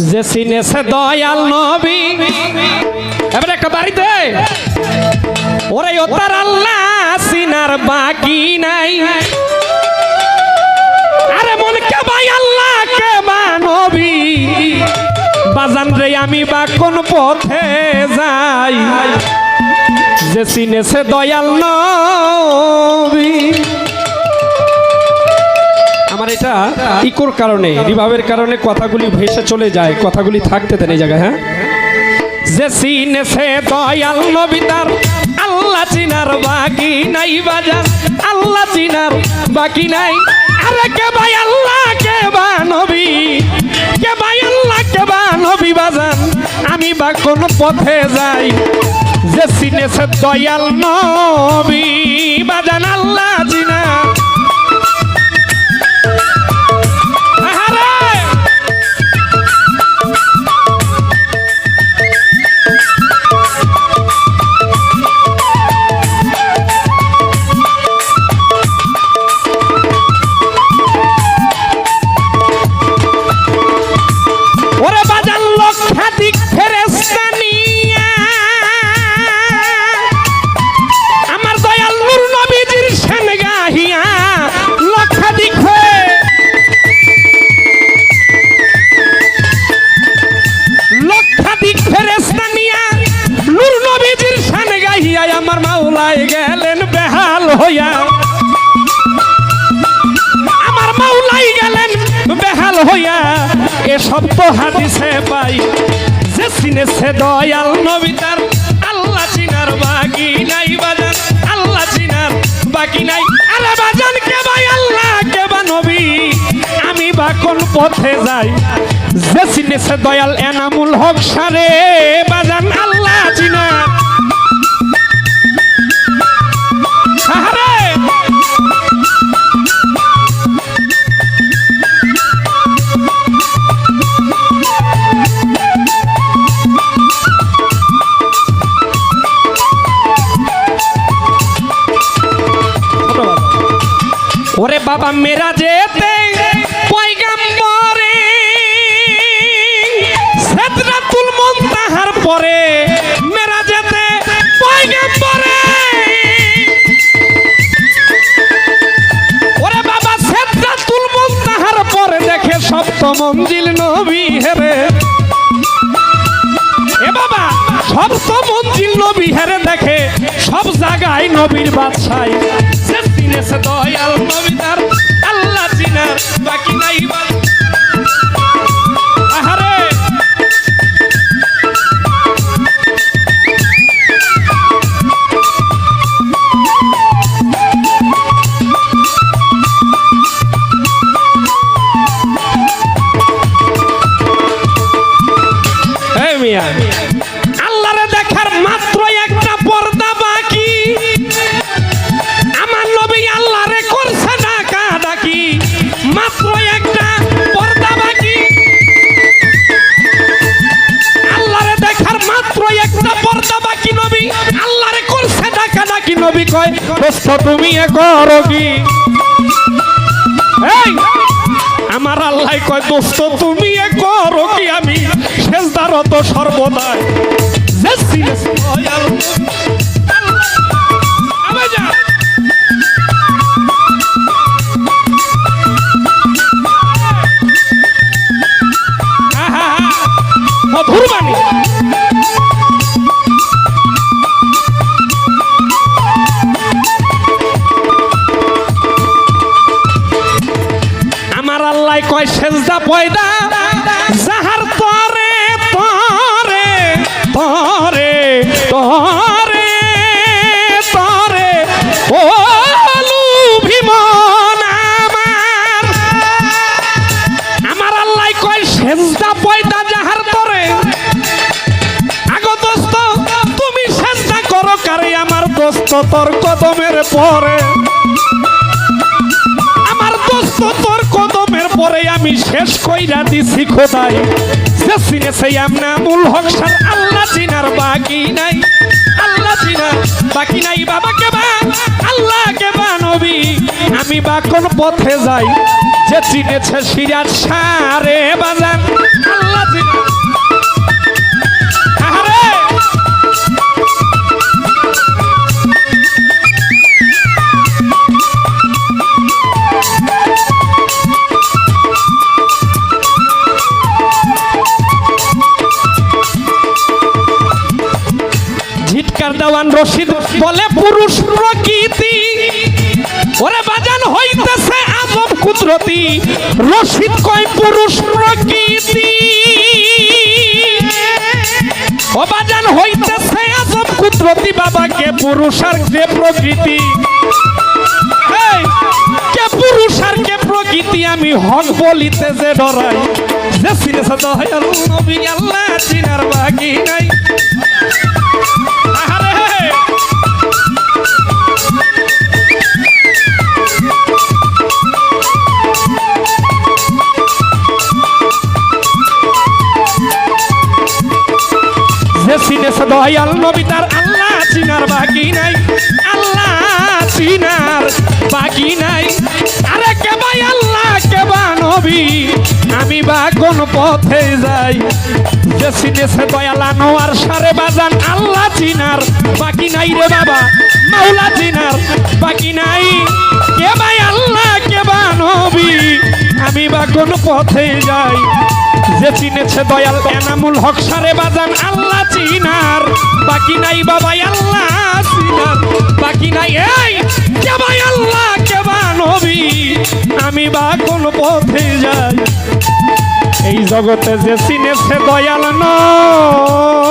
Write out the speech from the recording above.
যে সিনেছে দয়াল নবী। এবার একটা বাড়িতে। ওরে ও তার আল্লাহ, সিনার বাকি নাই। আরে মন কে ভাই আল্লাহ কে বা নবী। বাজান রে, আমি বা কোন পথে যাই। যে সিনেছে দয়াল নবী। আমার এটা ইকোর কারণে, রিভাবের কারণে কথাগুলি ভেসে চলে যায়, কথাগুলি থাকতে দেন এই জায়গায় হ্যাঁ? যে সিনেছে দয়াল নবী তার, আল্লাহ চিনার বাকি নাই বাজার, আল্লাহ চিনার বাকি নাই। আরে কে ভাই আল্লাহ, কে বা নবী? কে ভাই আল্লাহ, কে বা নবী বাজান? আমি বা কোন পথে যাই? যে সিনেছে দয়াল নবী বাজান, আল্লাহ চিনা হইয়া তো হাদিসে পাই যে চিনেছে দয়াল নবী তার। আল্লাহ চিনার বাকি নাই বাজান, আল্লাহ চিনার বাকি নাই। আরে বাজান, কে ভাই আল্লাহ, কে বা নবী? আমি বা কোন পথে যাই? যে চিনেছে দয়াল এনামুল হক সারে, বাজান, আল্লাহ চিনার বাবা মেরা যেতে পরে দেখে মঞ্জিল নবী হেরে। এ বাবা মঞ্জিল নবী হেরে দেখে সব জায়গায় নবীর বাদশাই সে চিনেছে দয়াল নবী তার আল্লাহ চিনার বাকি নাই বাল আহারে! আল্লাহরে দেখার মাত্র মাত্র দেখার মাত্র একটা পর্দা বাকি নবী। আল্লাহরে করছে ডাকা ডাকি নবী কয়, দোস্ত, তুমি এ করো কি? আমার আল্লাহ কয়, দোস্ত, তুমি এ করো কি আমি? শেষদারত সর্বদাই কয় সেজদা পয়দা? যাহার তরে তরে তরে তরে তরে। ও ভীমন আমার। আমার আল্লাহ কয় সেজদা পয়দা যাহার তরে। আগো দোস্ত, তুমি সেজদা করো কারে আমার দোস্ত তোর কদমের পরে। আমার দোস্ত পরে আমি শেষ কইরা দিছি খোদাই। যে চিনেছে আমনা মূল হক সার, আল্লাহ চিনার বাকি নাই। আল্লাহ চিনার বাকি নাই বাবা কে বা আল্লাহ কে বা নবী। আমি বা কোন পথে যাই, যে চিনেছে সিরাজ সারে বাজান। আল্লাহ চিনার দেওয়ান রশিদ বলে, পুরুষ প্রকৃতি, ওরে বাজান হইতেছে আজব কুদরতি। রশিদ কয়, পুরুষ প্রকৃতি, ও বাজান হইতেছে আজব কুদরতি। বাবাকে পুরুষ আর যে প্রকৃতি? কে পুরুষ আর কে প্রকৃতি? আমি হক বলিতে যে ডরাই, যে সিনেসা দয়াল নবী, আল্লাহ চিনার বাকি নাই। যে সিনেছে দয়াল নবী, তার আল্লাহ চিনার বাকি নাই, আল্লাহ চিনার বাকি নাই। আরে কে ভাই আল্লাহ, কে বা নবী? আমি বা কোন পথে যাই? যে সিনেছে দয়াল আনোয়ার সারে বাজান, আল্লাহ চিনার বাকি নাই রে বাবা, মাওলা চিনার বাকি নাই। কে ভাই আল্লাহ, কে বা নবী? আমি বা কোন পথে যাই? যে চিনেছে দয়াল এনামুল হক সারে বাজান, আল্লাহ চিনার বাকি নাই বাবাই আল্লাহ সিনার। বাকি নাই, এই কেবাই আল্লাহ, কে বা নবী? আমি বা কোন পথে যাই? এই জগতে যে সিনেছে দয়াল নবী।